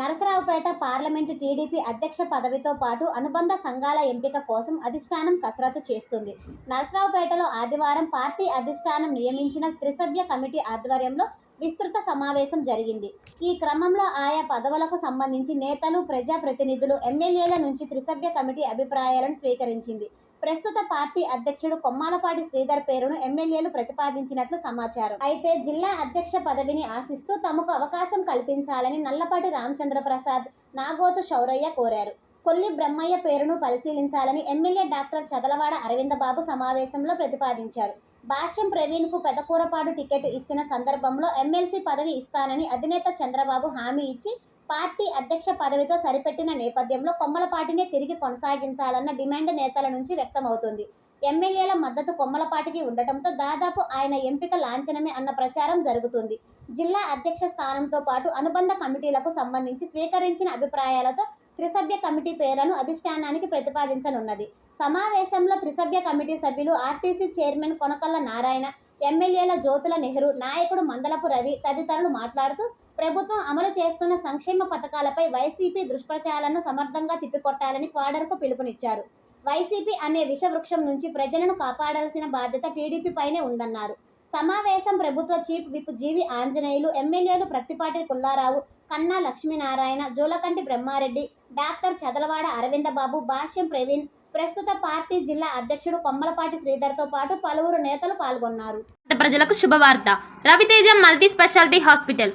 Narasaraopet parliament TDP అధ్యక్ష పదవితో పాటు అనుబంధ సంఘాల ఎంపిక కోసం అధిష్టానం కసరత్తు చేస్తుంది. నరసరావుపేటలో ఆదివారం పార్టీ అధిష్టానం నియమించిన త్రిసభ్య కమిటీ ఆధ్వర్యంలో విస్తృత సమావేశం జరిగింది. ఈ క్రమంలో ఆయా పదవులకు సంబంధించి నేతలు ప్రజాప్రతినిధులు ఎమ్మెల్యేల నుంచి త్రిసభ్య కమిటీ అభిప్రాయాలను స్వీకరించింది. ప్రస్తుత పార్టీ అధ్యక్షుడు కొమ్మాలపాటి శ్రీధర్ పేరును ఎమ్మెల్యేలు ప్రతిపాదించినట్లు సమాచారం. అయితే జిల్లా అధ్యక్ష పదవిని ఆశిస్తూ తమకు అవకాశం కల్పించాలని నల్లపాటి రామచంద్ర ప్రసాద్ నాగోతు శౌరయ్య కోరారు. కొల్లి బ్రహ్మయ్య పేరును పరిశీలించాలని ఎమ్మెల్యే డాక్టర్ చదలవాడ అరవిందబాబు సమావేశంలో ప్రతిపాదించారు. భాష్యం ప్రవీణ్కు పెదకూరపాడు టికెట్ ఇచ్చిన సందర్భంలో ఎమ్మెల్సీ పదవి ఇస్తానని అధినేత చంద్రబాబు హామీ ఇచ్చి పార్టీ అధ్యక్ష పదవితో సరిపెట్టిన నేపథ్యంలో కొమ్మలపాటినే తిరిగి కొనసాగించాలన్న డిమాండ్ నేతల నుంచి వ్యక్తమవుతుంది. ఎమ్మెల్యేల మద్దతు కొమ్మలపాటికి ఉండటంతో దాదాపు ఆయన ఎంపిక లాంఛనమే అన్న ప్రచారం జరుగుతుంది. జిల్లా అధ్యక్ష స్థానంతో పాటు అనుబంధ కమిటీలకు సంబంధించి స్వీకరించిన అభిప్రాయాలతో త్రిసభ్య కమిటీ పేర్లను అధిష్టానానికి ప్రతిపాదించనున్నది. సమావేశంలో త్రిసభ్య కమిటీ సభ్యులు ఆర్టీసీ చైర్మన్ కొనకల్ల నారాయణ ఎమ్మెల్యేల జ్యోతుల నెహ్రూ నాయకుడు మందలపు రవి తదితరులు మాట్లాడుతూ ప్రభుత్వం అమలు చేస్తున్న సంక్షేమ పథకాలపై వైసీపీ దుష్ప్రచారాలను సమర్థంగా తిప్పికొట్టాలని క్వాడర్కు పిలుపునిచ్చారు. వైసీపీ అనే విషవృక్షం నుంచి ప్రజలను కాపాడాల్సిన బాధ్యత టీడీపీ పైనే ఉందన్నారు. సమావేశం ప్రభుత్వ చీఫ్ విప్ జీవి ఆంజనేయులు ఎమ్మెల్యేలు ప్రత్తిపాటి పుల్లారావు కన్నా లక్ష్మీనారాయణ జూలకంటి బ్రహ్మారెడ్డి డాక్టర్ చదలవాడ అరవిందబాబు భాష్యం ప్రవీణ్ ప్రస్తుత పార్టీ జిల్లా అధ్యక్షుడు కొమ్మలపాటి శ్రీధర్తో పాటు పలువురు నేతలు పాల్గొన్నారు. ప్రజలకు శుభవార్త. Raviteja multi speciality hospital.